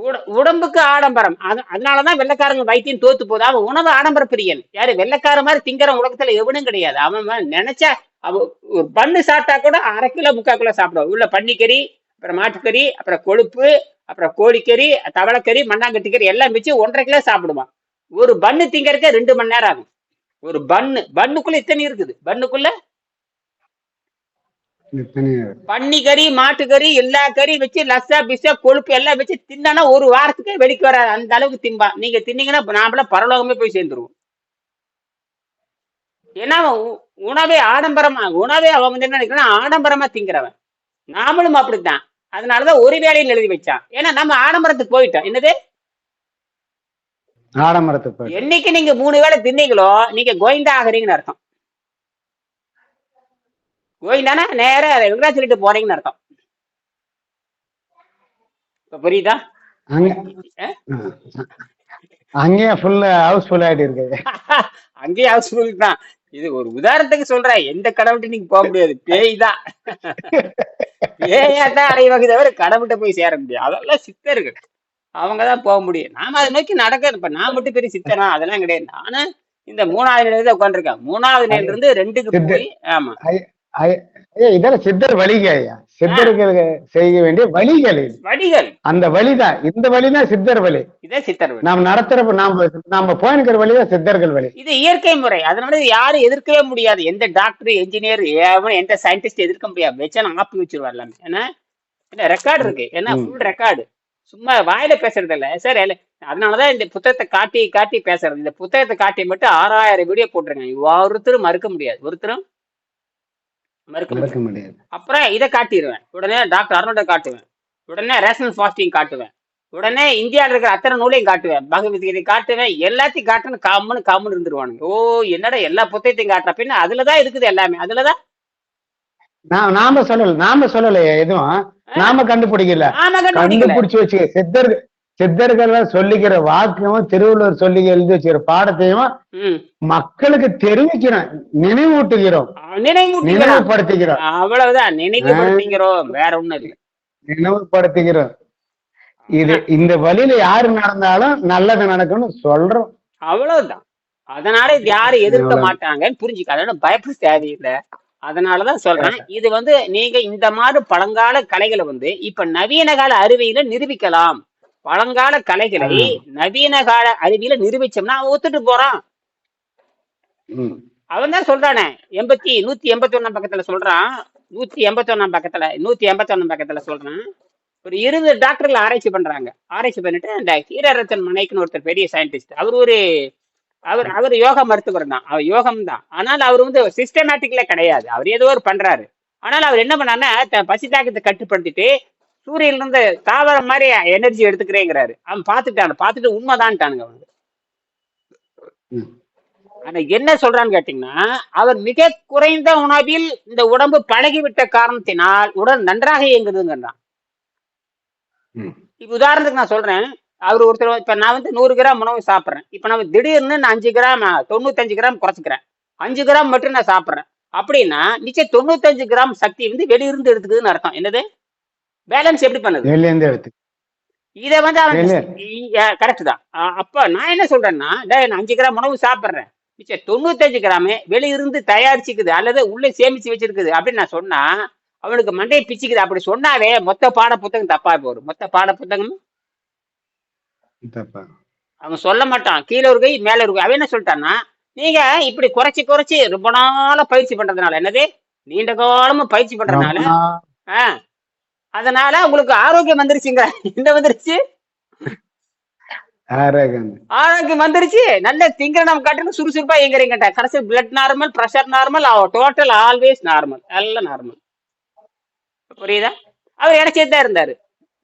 உட- உடம்புக்கு ஆடம்பரம். அது அதனாலதான் வெள்ளைக்காரங்க வைத்தியம் தோத்து போகுது. அவன் உணவு ஆடம்பர பிரியன். யாரு? வெள்ளைக்கார மாதிரி திங்கிற உலகத்துல எவனும் கிடையாது. அவன் நினைச்சா அவ ஒரு பண்ணு சாப்பிட்டா கூட அரை கிலோ முக்கால் கிலோ சாப்பிடுவான். உள்ள பன்னிக்கறி அப்புறம் மாட்டுக்கறி அப்புறம் கொழுப்பு அப்புறம் கோழிக்கறி தவளைக்கறி மண்ணாங்கட்டி கறி எல்லாம் வச்சு ஒன்றரை கிலோ சாப்பிடுவான் ஒரு பண்ணு திங்கறதுக்கே ரெண்டு மணி நேரம் ஆகும். ஒரு பன்னு பன்னுக்குள்ள இத்தனை இருக்குது? பன்னுக்குள்ள எத்தனை பன்னி கறி மாட்டுக்கறி எல்லா கறி வச்சு லஸ்ஸா பிஸ்ஸா கொழுப்பு எல்லாம் வச்சு தின்னானா ஒரு வாரத்துக்கு வெடிக்க வராது. அந்த அளவுக்கு திம்பான் நீங்க தின்னீங்கன்னா நாமள பரலோகமே போய் சேர்ந்துருவோம். ஏன்னா உணவே ஆடம்பரமா உணவே அவன் வந்து என்ன நினைக்கிறான் ஆடம்பரமா திங்கிறவன். நாமளும் அப்படித்தான். அதனாலதான் ஒரு வேலையில் எழுதி வச்சான். ஏன்னா நம்ம ஆடம்பரத்துக்கு போயிட்டோம். என்னது? ஆடம்பரத்தை போயிட்டு என்னைக்கு நீங்க மூணு வேளை தின்னீங்களோ நீங்க கோவிந்தா ஆகுறீங்கன்னு அர்த்தம். கோவிந்தானா? நேரா வெங்கடாச்சலிட்டு போறீங்கன்னு அர்த்தம். இப்ப புரியுதா? அங்கேயும் ஃபுல் ஆயிட்டு இருக்குது அங்கேயே ஹவுஸ்ஃபுல் தான். இது ஒரு உதாரணத்துக்கு சொல்றேன். எந்த கடவுள்கிட்ட நீங்க போக முடியாது. பேய் தான் பேயா தான் அடைவாங்க தவிர கடவுள்கிட்ட போய் சேர முடியாது. அதெல்லாம் சித்தர்கள். அவங்க தான் போக முடியும். நாம அதை நோக்கி நடக்க இப்ப நான் மட்டும் பெரிய சித்தனா? அதெல்லாம் கிடையாது. நானும் இந்த மூணாவது நிலையில உட்காந்துருக்கேன் மூணாவது நிலையில இருந்து ரெண்டுக்கு. போய் ஆமா. இதெல்லாம் சித்தர் வழிக ஐயா. சித்தர்கள் செய்ய வேண்டிய வழிகள். வழிகள். அந்த வழிதான். இந்த வழிதான் சித்தர் வழி. இதே சித்தர் வழி. நாம் நடத்துற நாம நாம போயிருக்கிற வழிதான் சித்தர்கள் வழி. இது இயற்கை முறை. அதனால யாரும் எதிர்க்கவே முடியாது. எந்த டாக்டர் என்ஜினியர் எந்த சயின்டிஸ்ட் எதிர்க்க முடியாது. வச்சா ஆப்பி வச்சிருவார் எல்லாமே ஏன்னா ரெக்கார்டு இருக்கு. ஏன்னா. ஃபுல் ரெக்கார்டு சும்மா வாயில பேசுறது இல்ல சார் அதனாலதான் இந்த புத்தகத்தை காட்டி காட்டி பேசுறது. இந்த புத்தகத்தை காட்டி மட்டும் ஆறாயிரம் வீடியோ போட்டிருக்காங்க. ஒருத்தரும் மறுக்க முடியாது. ஒருத்தரும் மறுக்க முடியாது. அப்புறம் இதை காட்டிடுவேன் உடனே டாக்டர் அருணோட காட்டுவேன். உடனே ரேஷனல் ஃபாஸ்டிங் காட்டுவேன். உடனே இந்தியாவில் இருக்கிற அத்தனை நூலையும் காட்டுவேன். பகவத்கீதை காட்டுவேன். எல்லாத்தையும் காட்டுன்னு காமன்னு காமன்னு இருந்துருவானுங்க. ஓ என்னடா எல்லா புத்தகத்தையும் காட்டுற. பின்ன அதுலதான் இருக்குது எல்லாமே. அதுலதான்? நான் நாம சொல்லல. நாம சொல்லலையே எதுவும். நாம கண்டுபிடிக்கல. கண்டுபிடிச்சு வச்சு சித்தர் சித்தர்கள் சொல்லிக்கிற வாக்கும் திருவள்ளுவர் சொல்லி எழுதி வச்சுக்கிற பாடத்தையும் மக்களுக்கு தெரிவிக்கிறோம் நினைவூட்டுகிறோம். நினைவுபடுத்துகிறோம். அவ்வளவுதான் நினைவுபடுத்திக்கிறோம். வேற ஒண்ணும் இல்லை. நினைவுபடுத்துகிறோம் இது இந்த வழியில யாரு நடந்தாலும் நல்லது நடக்கும்னு சொல்றோம். அவ்வளவுதான். அதனால இது யாரும் எதிர்க்க. மாட்டாங்கன்னு புரிஞ்சுக்க. அதனால பயப்பட தேவையில்லை. அதனாலதான் சொல்றேன். இது வந்து நீங்க இந்த மாதிரி பழங்கால கலைகளை வந்து இப்ப நவீன கால அறிவியல நிரூபிக்கலாம். பழங்கால கலைகளை நவீன கால அறிவியல நிரூபிச்சோம்னா அவன் ஒத்துட்டு போறான். அவன் தான் சொல்றானே எண்பத்தி நூத்தி எண்பத்தி ஒண்ணாம் பக்கத்துல சொல்றான் நூத்தி எண்பத்தி ஒண்ணாம் பக்கத்துல நூத்தி எண்பத்தி ஒண்ணாம் பக்கத்துல சொல்றான். ஒரு இருபது டாக்டர்கள் ஆராய்ச்சி பண்றாங்க. ஆராய்ச்சி பண்ணிட்டு அந்த ஹீரரத்தன் மனைக்குன்னு ஒருத்தர் பெரிய சயின்டிஸ்ட் அவர் ஒரு அவர் அவர் யோகா மருத்துவர் தான். அவர் யோகம் தான். ஆனால் அவர் வந்து சிஸ்டமேட்டிக்ல கிடையாது. அவர் ஏதோ ஒரு பண்றாரு. ஆனால் அவர் என்ன பண்ணாருன்னா பசி தாக்கத்தை கட்டுப்படுத்திட்டு சூரியன்ல இருந்து தாவரம் மாதிரி எனர்ஜி எடுத்துக்கிறேங்கிறாரு. அவன் பார்த்துட்டான். பார்த்துட்டு உண்மைதான்ட்டானுங்க அவங்க. ஆனா என்ன சொல்றான்னு கேட்டீங்கன்னா அவர் மிக குறைந்த உணவில் இந்த உடம்பு பழகிவிட்ட காரணத்தினால் உடல் நன்றாக இயங்குதுங்கிறான். இப்ப உதாரணத்துக்கு நான் சொல்றேன். அவர் ஒருத்தர் இப்ப நான் வந்து நூறு கிராம் உணவு சாப்பிட்றேன். இப்ப நம்ம திடீர்னு நான் அஞ்சு கிராம் தொண்ணூத்தஞ்சு கிராம் குறைச்சிக்கிறேன். அஞ்சு கிராம் மட்டும் நான் சாப்பிட்றேன். அப்படின்னா நிச்சயம் தொண்ணூத்தஞ்சு கிராம் சக்தி வந்து வெளியிருந்து எடுத்துக்குதுன்னு அர்த்தம். என்னது? பேலன்ஸ் எப்படி பண்ணுது? இருந்து எடுத்து. இதை வந்து அவன். கரெக்ட் தான். அப்ப நான் என்ன சொல்றேன்னா நான் அஞ்சு கிராம் உணவு சாப்பிட்றேன். மிச்சம் தொண்ணூத்தஞ்சு கிராமு வெளியிருந்து தயாரிச்சுக்குது அல்லது உள்ளே சேமிச்சு வச்சிருக்குது அப்படின்னு நான் சொன்னா அவனுக்கு மண்டையை பிச்சுக்குது. அப்படி சொன்னாவே மொத்த பாட புத்தகம் தப்பா போகும் மொத்த பாட புத்தகம். அவன் சொல்ல மாட்டான். கீழே ஒரு கை மேல ஒரு கை. அவன் என்ன சொல்லிட்டான்னா நீங்க இப்படி குறைச்சி குறைச்சி ரொம்ப நாளா பயிற்சி பண்றதுனால என்னது? நீண்ட காலமா பயிற்சி பண்றதுனால ரொம்ப நாள். ஆ, அதனால உங்களுக்கு ஆரோக்கியம் வந்துருச்சுங்க. என்ன வந்துருச்சு? ஆரோக்கியம். வந்துருச்சு. நல்ல திங்கிற நம்ம காட்டுக்கு சுறுசுறுப்பா எங்கிறீங்க கடைசி blood normal pressure normal total always normal எல்லாம் நார்மல் புரியுதா? அவர் இணைச்சே தான் இருந்தாரு.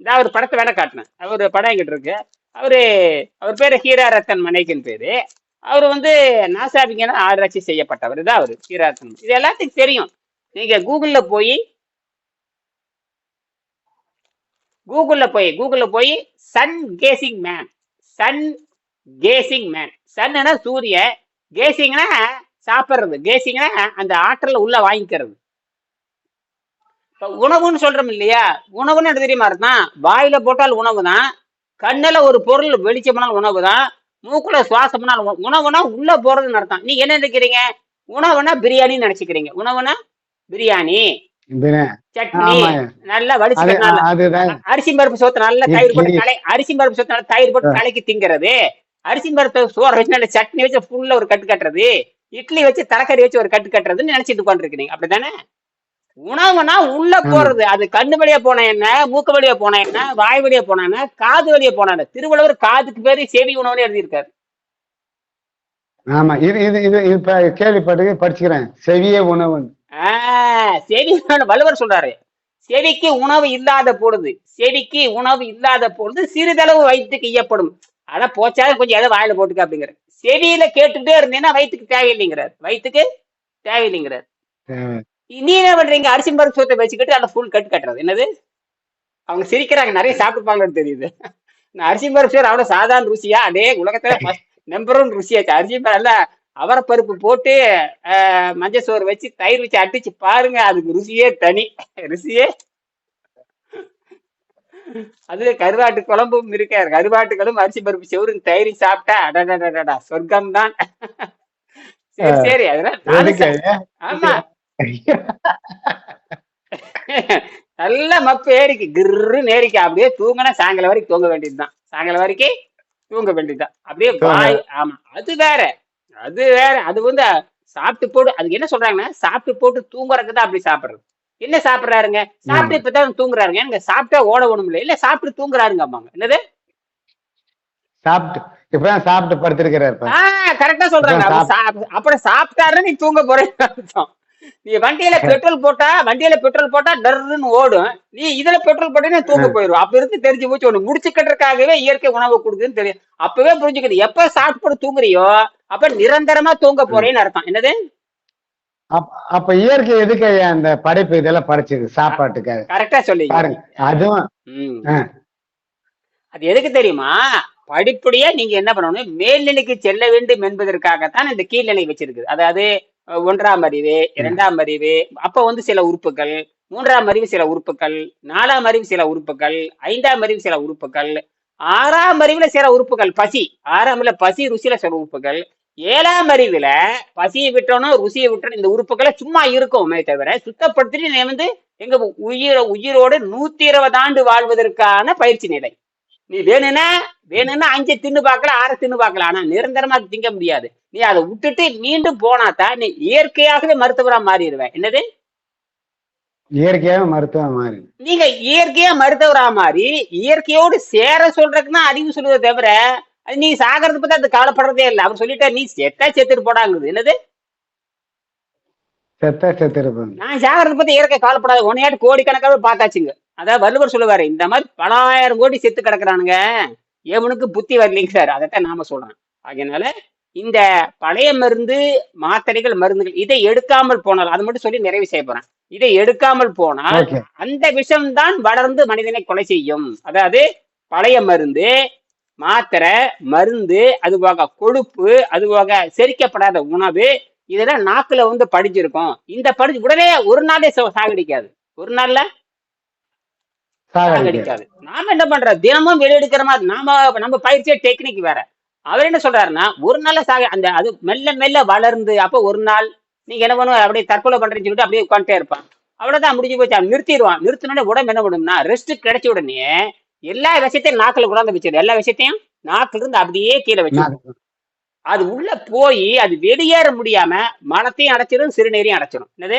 நான் அவர் படத்தை வேணா காட்டினேன். அவர் படம் எங்கிட்ட இருக்கு. அவரு அவர் பேரு ஹீரா ரத்தன் மனைக்கின் பேரு. அவர் வந்து நாசாவிங்கன்னு ஆராய்ச்சி செய்யப்பட்டவர். தான் அவர். ஹீரா ரத்தன். இது எல்லாத்துக்கும் தெரியும். நீங்க கூகுள்ல போய் கூகுளில் போய் கூகுளில் போய் sun gazing man sun gazing man chana சூரிய கேசிங்னா சாப்பிட்றது கேசிங்னா அந்த ஆற்றல உள்ள வாங்கிக்கிறது. இப்போ உணவுன்னு சொல்றோம் இல்லையா? உணவுன்னு எனக்கு தெரியுமா இருந்தான் வாயில போட்டால் உணவு தான் கண்ணில் ஒரு பொருள் வெளிச்சம்னாலும் உணவு தான் மூக்குல சுவாசம்னாலும் உணவுனா உள்ள போறதுன்னு அர்த்தம். நீங்க என்ன நினைக்கிறீங்க? உணவுனா பிரியாணின்னு நினைச்சுக்கிறீங்க. உணவுனா பிரியாணி. நல்லா அரிசி பருப்பு சோத்து நல்ல தயிர் போட்டு. கலை அரிசி பருப்பு சோத்து நல்ல தயிர் போட்டு கலக்கி திங்கிறது. அரிசி பருப்பு சோறு வச்சு நல்ல சட்னி வச்சு ஃபுல்லா ஒரு கட்டு கட்டுறது. இட்லி வச்சு தலைக்கறி வச்சு ஒரு கட்டு கட்டுறதுன்னு நினைச்சிட்டு உட்காந்துருக்கீங்க அப்படித்தானே? உணவுனா உள்ள போறது. அது கண்ணு வழியா போன என்ன? மூக்கு வழியா போன என்ன? வாய் வழியா போன என்ன? காது வழியா போன என்ன? திருவள்ளுவர் காதுக்கு பேரு செவி உணவுன்னு எழுதியிருக்காரு. ஆமா. இது இது இது இப்ப கேள்விப்பட்டு படிச்சுக்கிறேன். செவிய உணவு ஆஹ் செவி வள்ளுவர் சொல்றாரு. செவிக்கு உணவு இல்லாத பொழுது செவிக்கு உணவு இல்லாத பொழுது சிறிதளவு வயிற்றுக்கு ஈயப்படும். ஆனா போச்சாலும் கொஞ்சம் எதை வாயில போட்டுக்க அப்படிங்கிற செவியில கேட்டுட்டே இருந்தீங்கன்னா வயிற்றுக்கு தேவையில்லைங்கிறார். வயிற்றுக்கு தேவையில்லைங்கிறார். தேவை. நீ என்ன பண்றீங்க? அரிசி பருப்பு சோத்தை வச்சுக்கிட்டு அந்த ஃபுல் கட்டு கட்டுறது. என்னது? அவங்க சிரிக்கிறாங்க நிறைய சாப்பிட்டுப்பாங்கன்னு தெரியுது. நான் அரிசி பருப்பு சோறு அவ்வளவு சாதாரண ருசியா? அதே உலகத்துல நம்பர் ஒன் ருசியாச்சு அரிசி பருப்பு அவரைப்பருப்பு போட்டு ஆஹ், மஞ்சள் சோறு வச்சு தயிர் வச்சு அடிச்சு பாருங்க. அதுக்கு ருசியே தனி. ருசியே. அது கருவாட்டு குழம்பும் இருக்க. கருவாட்டு குழம்பு அரிசி பருப்பு செவரும் தயிரும் சாப்பிட்டா அடடடடா சொர்க்கம் தான் சரி சரி அதெல்லாம் ஆமா. நல்ல மப்பு ஏறிக்கு. கிர்ன்னு ஏறிக்கு. அப்படியே தூங்கினா சாயங்காலம் வரைக்கும் தூங்க வேண்டியதுதான். சாயங்காலம் வரைக்கும் தூங்க வேண்டியதுதான். அப்படியே வாய் ஆமா. அது வேற. அது வேற அது வந்து சாப்பிட்டு போட்டு அதுக்கு என்ன சொல்றாங்கன்னா சாப்பிட்டு போட்டு தூங்குறதுக்கு தான் அப்படி சாப்பிடுறது. என்ன சாப்பிடுறாருங்க? சாப்பிட்டு இப்பதான் தூங்குறாருங்க. எனக்கு சாப்பிட்டா ஓட ஒண்ணும் இல்ல சாப்பிட்டு தூங்குறாருங்க அம்மாங்க என்னது? சாப்பிட்டு இப்பதான் சாப்பிட்டு படுத்திருக்கிறாரு. ஆஹ் கரெக்டா சொல்றாங்க. அப்புறம் சாப்பிட்டாருன்னு நீ தூங்க போறேன்னு அர்த்தம். நீ வண்டியில பெட்ரோல் போட்டா வண்டியில பெட்ரோல் போட்டா டர்ன்னு ஓடும். நீ இதுல பெட்ரோல் போட்டீங்கன்னா தூங்க போயிடும் அப்ப இருந்து தெரிஞ்சு போச்சு ஒண்ணு முடிச்சுக்கிறதுக்காகவே இயற்கை உணவு கொடுக்குதுன்னு தெரியும். அப்பவே புரிஞ்சுக்குது. எப்ப சாப்பிட்டு போட்டு தூங்குறியோ அப்ப நிரந்தரமா தூங்க போறேன்னு அர்த்தம். என்னது? அப்ப- இயற்கை எதுக்கு அந்த படைப்பு இதெல்லாம் படைச்சது? சாப்பாட்டுக்காக கரெக்டா சொல்லி பாருங்க. அதுவும். அது எதுக்கு தெரியுமா? படிப்படியா நீங்க என்ன பண்ணணும்? மேல்நிலைக்கு செல்ல வேண்டும் என்பதற்காகத்தான் இந்த கீழ்நிலை வச்சிருக்குது. அதாவது ஒன்றாம் அறிவு இரண்டாம் அறிவு அப்ப வந்து சில உறுப்புகள் மூன்றாம் அறிவு சில உறுப்புகள் நாலாம் அறிவு சில உறுப்புகள் ஐந்தாம் அறிவு சில உறுப்புகள் ஆறாம் அறிவுல சில உறுப்புகள் பசி. ஆறாம் அறிவுல பசி ருசியில சில உறுப்புகள். ஏழாம் அறிவுல பசியை விட்டோனும் ருசியை விட்டோம் இந்த உறுப்புகளை சும்மா இருக்குமே தவிர சுத்தப்படுத்திட்டு வந்து எங்க உயிர உயிரோடு நூத்தி இருபது ஆண்டு வாழ்வதற்கான பயிற்சி நிலை. நீ வேணும்னா வேணும்னா அஞ்சு தின்னு பார்க்கல ஆறு தின்னு பார்க்கல ஆனா நிரந்தரமா திங்க முடியாது. நீ அதை விட்டுட்டு மீண்டும் போனாதான் நீ இயற்கையாகவே மருத்துவரா மாறிடுவேன் என்னது? இயற்கையாவே மருத்துவம் மாறி நீங்க இயற்கையா மருத்துவரா மாறி இயற்கையோடு சேர சொல்றதுக்கு தான் அறிவு சொல்லுவதை தவிர நீ சாகிறத பத்தி அது கவலைப்படுறதே இல்லை. அவர் சொல்லிட்டா நீ செத்தா செத்துட்டு போடாங்குது. என்னது? செத்த செத்திருப்பாங்க நான் சாகிறத பத்தி இயற்கை கவலைப்படாது. உனையாட்டு கோடிக்கணக்காவே பார்த்தாச்சுங்க. அதாவது வள்ளுவர் சொல்லுவாரு இந்த மாதிரி பலாயிரம் கோடி செத்து கிடக்குறானுங்க. எவனுக்கு புத்தி வரலைங்க சார். அதைத்தான் நாம சொல்றோம். அதனால இந்த பழைய மருந்து மாத்திரைகள் மருந்துகள் இதை எடுக்காமல் போனால் அது மட்டும் சொல்லி நிறைவு செய்ய போறேன். இதை எடுக்காமல் போனால் அந்த விஷம்தான் வளர்ந்து மனிதனை கொலை செய்யும். அதாவது பழைய மருந்து மாத்திரை மருந்து அது போக கொழுப்பு அது போக செரிக்கப்படாத உணவு இதெல்லாம் நாக்குல வந்து படிஞ்சிருக்கும். இந்த படிச்சு உடனே ஒரு நாளே சாகடிக்காது. ஒரு நாள்ல சாகடிக்காது நாம என்ன பண்றோம் தினமும் வெளியெடுக்கிற மாதிரி நாம நம்ம பயிற்சியே டெக்னிக் வேற. அவர் என்ன சொல்றாருன்னா ஒரு நாள்ல சாக அந்த அது மெல்ல மெல்ல வளர்ந்து அப்ப ஒரு நாள் நீங்க என்ன பண்ணுவோம் அப்படியே தற்கொலை பண்றேன்னு சொல்லிட்டு அப்படியே உட்காந்துட்டே இருப்பான். அவ்வளவுதான் முடிஞ்சு போச்சு. அவன் நிறுத்திடுவான். நிறுத்தினோடனே உடம்பு என்ன பண்ணும்னா ரெஸ்ட் கிடைச்ச உடனே எல்லா விஷயத்தையும் நாக்குல கொண்டாந்து வச்சிடும் எல்லா விஷயத்தையும் நாக்குல இருந்து அப்படியே கீழே வச்சு நான் அது உள்ள போய் அது வெளியேற முடியாம மலத்தையும் அடைச்சிடும் சிறுநீரையும் அடைச்சிடும் என்னது?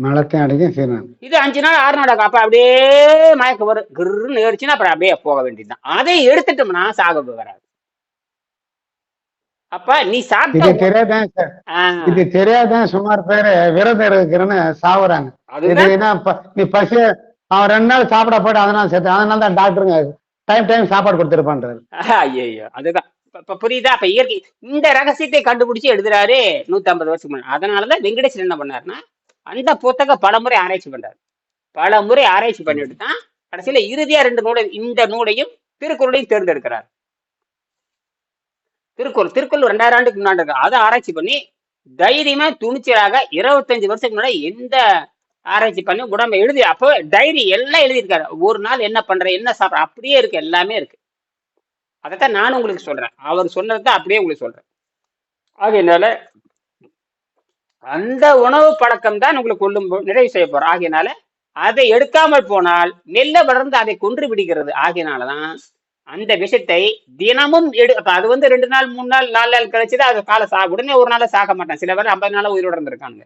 மலத்தையும் அடைக்கும் சரி இது அஞ்சு நாள் ஆறு நாள் அப்ப அப்படியே மயக்கம் வரும். கிருன்னு ஏறிச்சுன்னா அப்புறம் அப்படியே போக வேண்டியதுதான். அதை எடுத்துட்டோம்னா சாக வராது. அப்ப நீ சாப்பிட்ட தெரியாதான் இது தெரியாதான் சுமார் பேரு விரதம் இருக்கிறேன்னு சாவுறாங்க. நீ பசி அவன் ரெண்டு நாள் சாப்பிட போயிட்டு அதனால சேர்த்து அதனால தான் டாக்டருங்க டைம் டைம் சாப்பாடு கொடுத்துருப்பான்றாரு. ஐயோ அதுதான். இப்ப- இப்ப புரியுதா? அப்ப இயற்கை இந்த ரகசியத்தை கண்டுபிடிச்சு எழுதுறாரு நூத்தி ஐம்பது வருஷம் அதனாலதான் வெங்கடேசன் என்ன பண்ணாருன்னா அந்த புத்தக பலமுறை ஆராய்ச்சி பண்றாரு. பல முறை ஆராய்ச்சி பண்ணிட்டு தான் கடைசியில இறுதியா ரெண்டு நூலை இந்த நூலையும் திருக்குறளையும் தேர்ந்தெடுக்கிறார். திருக்குறள் திருக்குறள் ரெண்டாயிரம் ஆண்டுக்கு முன்னாடி அதை ஆராய்ச்சி பண்ணி தைரியமா துணிச்சலாக இருபத்தஞ்சு வருஷத்துக்கு முன்னாடி எந்த ஆராய்ச்சி பண்ணி உடம்பை எழுதி அப்போ டைரி எல்லாம் எழுதியிருக்காரு. ஒரு நாள் என்ன பண்ற என்ன சாப்பிட்ற அப்படியே இருக்கு எல்லாமே இருக்கு. அதைத்தான் நானும் உங்களுக்கு சொல்றேன். அவர் சொன்னதை அப்படியே உங்களுக்கு சொல்றேன். ஆகையினால அந்த உணவு பழக்கம் தான் உங்களுக்கு கொள்ளும் போ- நிறைவு செய்ய போறோம். ஆகையினால அதை எடுக்காமல் போனால் மெல்ல வளர்ந்து அதை கொன்று விடுகிறது. ஆகையினாலதான் அந்த விஷத்தை தினமும் எடு அப்ப அது வந்து ரெண்டு நாள் மூணு நாள் நாலு நாள் கழிச்சுதான் அது காலை சா உடனே ஒரு நாள் சாக மாட்டான். சில பேர் ஐம்பது நாள் உயிரோட இருந்திருக்காங்க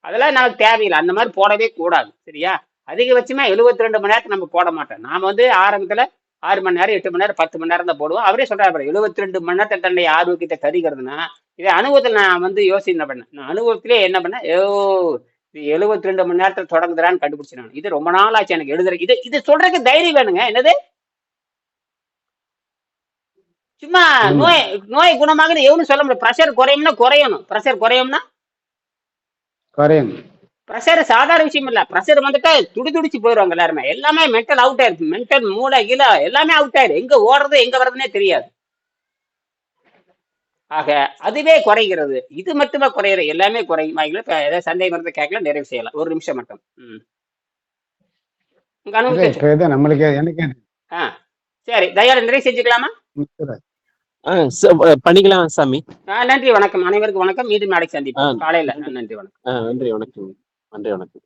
அதெல்லாம் நமக்கு தேவையில்லை. அந்த மாதிரி போடவே கூடாது. சரியா? அதிகபட்சமா 72 ரெண்டு மணி நேரத்துக்கு நம்ம போட மாட்டோம். நாம வந்து ஆரம்பத்துல ஆறு மணி நேரம் எட்டு மணி நேரம் பத்து மணி நேரம் தான் போடுவோம். அவரே சொல்றாரு 72 ரெண்டு மணி நேரத்தில் தன்னுடைய ஆரோக்கியத்தை தருகிறதுனா இது அனுபவத்தில் நான் வந்து யோசனை பண்ணேன்? நான் அனுபவத்திலே என்ன பண்ணேன்? இது 72 ரெண்டு மணி நேரத்தில் தொடங்குதுறான்னு கண்டுபிடிச்சு நான். இது ரொம்ப நாள் ஆச்சு எனக்கு எழுதுற இது இது சொல்றதுக்கு தைரியம் வேணுங்க. என்னது? சும்மா. நோய் நோய் குணமாகுது எவனும் சொல்ல முடியாது. ப்ரெஷர் குறையும்னா குறையணும். ப்ரெஷர் குறையும்னா? குறையும் ப்ரெஷர் சாதாரண விஷயம் இல்ல. ப்ரெஷர் வந்துட்டா துடி துடிச்சு போயிடுவாங்க எல்லாருமே. எல்லாமே மென்டல் அவுட் ஆயிருக்கு மென்டல் மூளை கீழே எல்லாமே அவுட் ஆயிரு எங்க ஓடுறது எங்க வர்றதுனே தெரியாது. ஆக அதுவே குறைகிறது. இது மட்டுமே குறையிற எல்லாமே குறையும். ஏதாவது சந்தேகம் இருந்தா கேட்கல நிறைவு செய்யலாம். ஒரு நிமிஷம் மட்டும். நம்மளுக்கு ஆ. சரி தயாரி நிறைவு செஞ்சுக்கலாமா? பண்ணிக்கலாம் சாமி. நன்றி வணக்கம். அனைவருக்கும் வணக்கம். மீண்டும் நாளைக்கு சந்திப்போம். காலையில. நன்றி வணக்கம். நன்றி வணக்கம். நன்றி வணக்கம்.